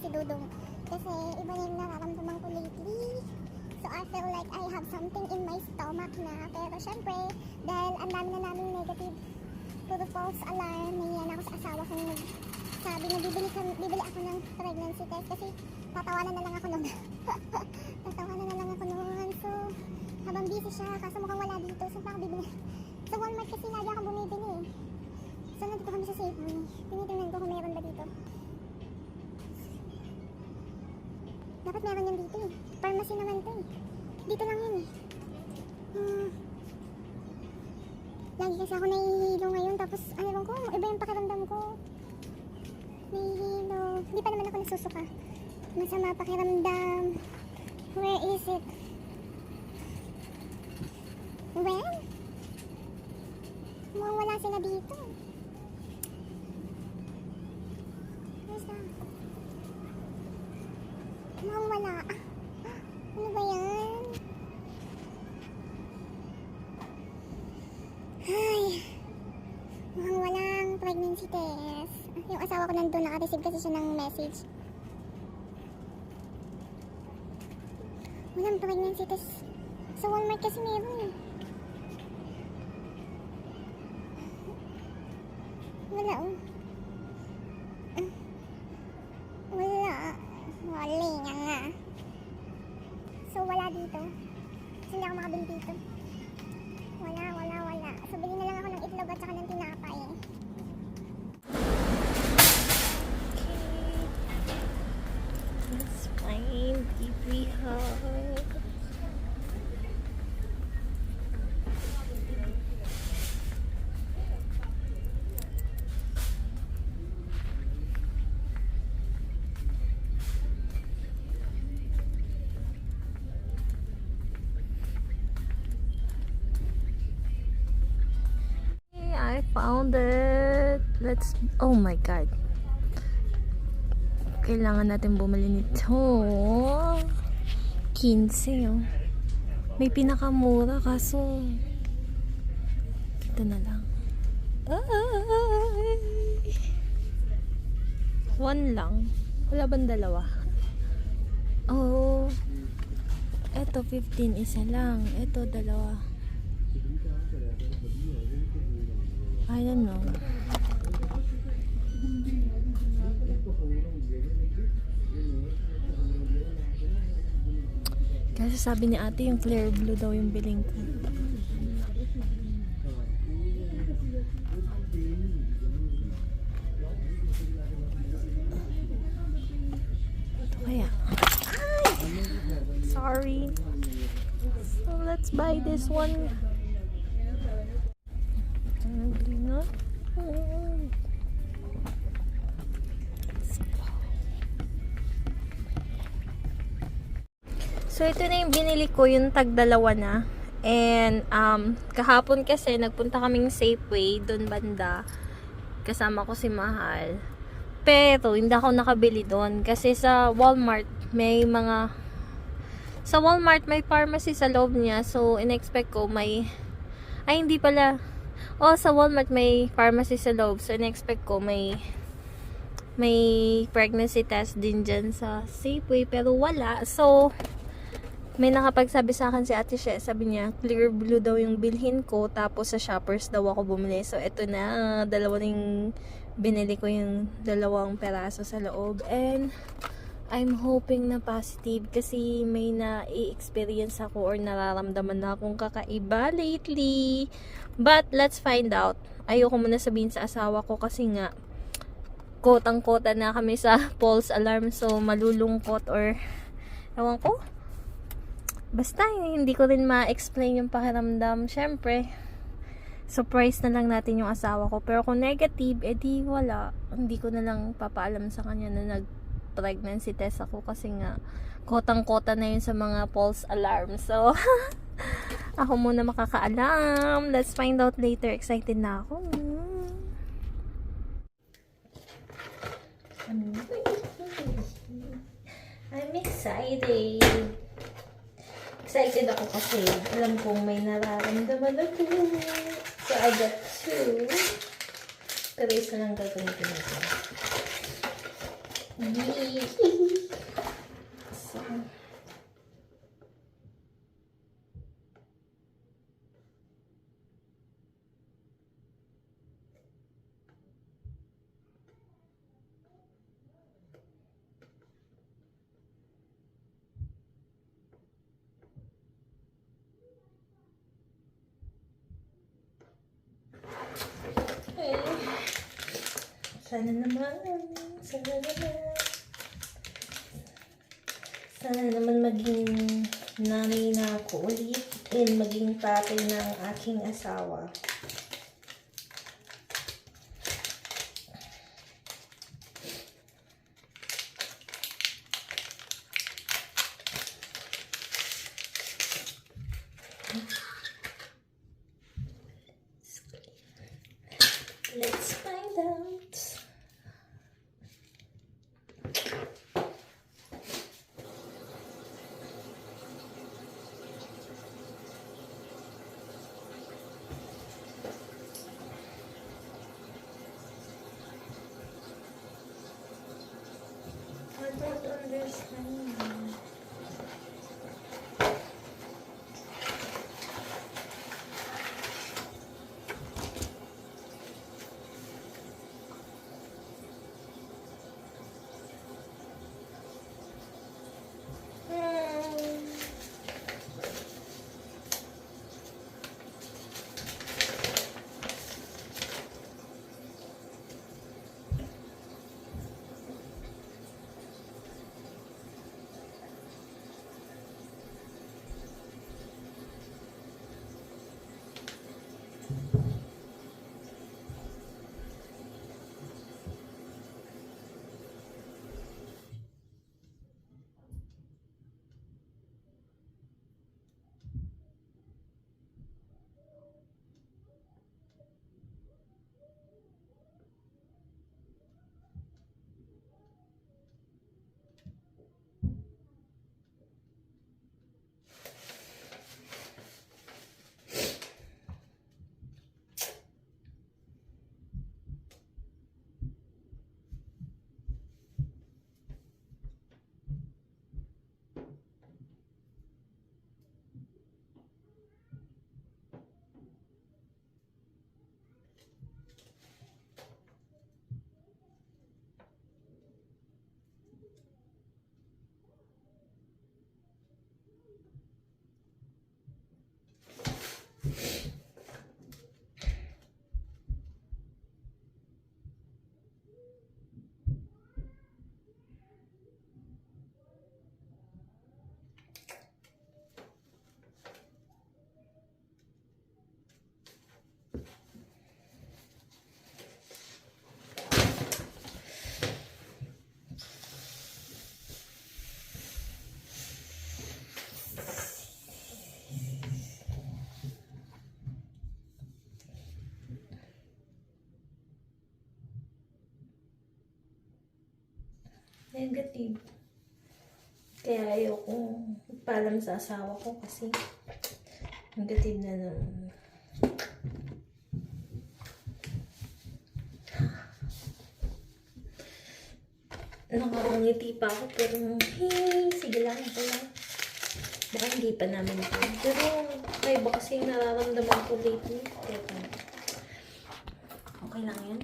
si Dudong. Kasi iba yung nararamdaman ko lately. So I feel like I have something in my stomach na. Pero syempre, dahil ang dami na namin negative puro false alarm, nangyayana ako sa asawa kong nag sabi na bibili, bibili ako ng pregnancy test kasi tatawanan na lang ako nun. tatawanan na lang ako nun. So, habang busy siya, kaso mukhang wala dito. Pa ako bibili? Sa Walmart kasi lagi ako bumibili eh. So, nandito kami sa Safeway. Tinitingnan ko kung meron ba dito. Dapat meron yan dito eh. Pharmacy naman to eh. Dito lang yun eh. Hmm. Lagi kasi ako nahihilo ngayon tapos ano ko, iba yung pakiramdam ko. Nahihilo. Hindi pa naman ako nasusuka. Masama pakiramdam. Where is it? When? Mukhang wala sila dito. Where's that? Mukhang wala. Ano ba yan? Ay. Mukhang walang pregnancy test. Yung asawa ko nandun, naka-receive kasi siya ng message. Walang pregnancy test. Sa Walmart kasi meron eh. Wala oh. Dito. Kasi hindi ako makabili dito. Found it. Let's. Oh my god. Kailangan natin bumili nito. 15 oh. May pinakamura kaso ito na lang. Ay! One lang. Wala bang dalawa? Oh. Ito 15 isa lang. Ito dalawa. I don't know. Kasi sabi ni ate yung clear blue daw yung biling ko. Ito kaya? Ay! Sorry. So let's buy this one. So, ito na yung binili ko, yung tag dalawa na. And, um, kahapon kasi, nagpunta kaming Safeway, doon banda. Kasama ko si Mahal. Pero, hindi ako nakabili doon. Kasi sa Walmart, may mga... Sa Walmart, may pharmacy sa loob niya. So, in-expect ko may... Ay, hindi pala. Oh, sa Walmart, may pharmacy sa loob. So, in-expect ko may may pregnancy test din dyan sa Safeway pero wala. So, may nakapagsabi sa akin si Ate She, sabi niya, clear blue daw yung bilhin ko, tapos sa shoppers daw ako bumili. So, eto na, dalawa ring binili ko yung dalawang peraso sa loob. And, I'm hoping na positive kasi may na-experience ako or nararamdaman na akong kakaiba lately. But, let's find out. Ayoko muna sabihin sa asawa ko kasi nga, kotang-kota na kami sa false alarm. So, malulungkot or, ewan ko, Basta, hindi ko rin ma-explain yung pakiramdam. Siyempre, surprise na lang natin yung asawa ko. Pero kung negative, edi wala. Hindi ko na lang papaalam sa kanya na nag-pregnancy test ako kasi nga, kotang-kota na yun sa mga false alarm. So, ako muna makakaalam. Let's find out later. Excited na ako. I'm excited. Excited ako kasi alam kong may nararamdaman ako. So, I got two. Pero isa lang gagamitin natin. so, Okay. Sana naman, sana naman. Sana naman maging nanay na ako ulit and maging tatay ng aking asawa. Negative. Kaya ayoko paalam sa asawa ko kasi negative na naman. Nakakangiti pa ako pero hey, sige lang, ito lang. Baka hindi pa namin ito. Pero kaya ba kasi nararamdaman ko lately? Teka. Okay lang yan.